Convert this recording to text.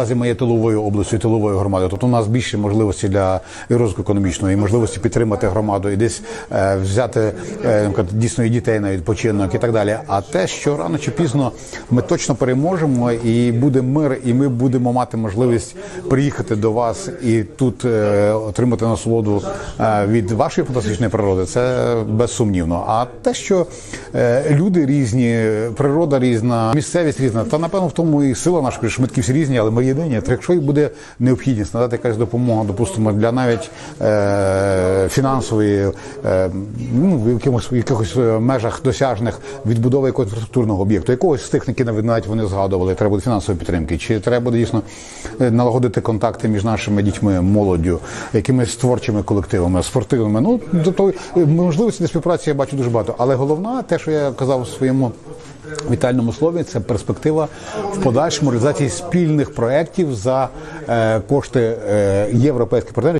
Наразі ми є тиловою областю, тиловою громадою. Тобто у нас більше можливості для розвитку економічного, і можливості підтримати громаду, і десь е, взяти е, дійсно і дітей на відпочинок і так далі. А те, що рано чи пізно ми точно переможемо, і буде мир, і ми будемо мати можливість приїхати до вас і тут е, отримати насолоду е, від вашої фантастичної природи, це безсумнівно. А те, що е, люди різні, природа різна, місцевість різна, та напевно в тому і сила такі всі різні, але ми єдині. То якщо буде необхідність надати якась допомога, допустимо, для навіть е, фінансової, е, ну в якимось якихось е, межах досяжних відбудови якогось інфраструктурного об'єкту, якогось з тих, навіть вони згадували, треба буде фінансової підтримки, чи треба буде дійсно е, налагодити контакти між нашими дітьми, молоддю, якимись творчими колективами, спортивними. Ну до того е, можливості для співпраці я бачу дуже багато. Але головна, те, що я казав у своєму вітальному слові, це перспектива в подальшому реалізації спільних проєктів за е, кошти е, європейських партнерів.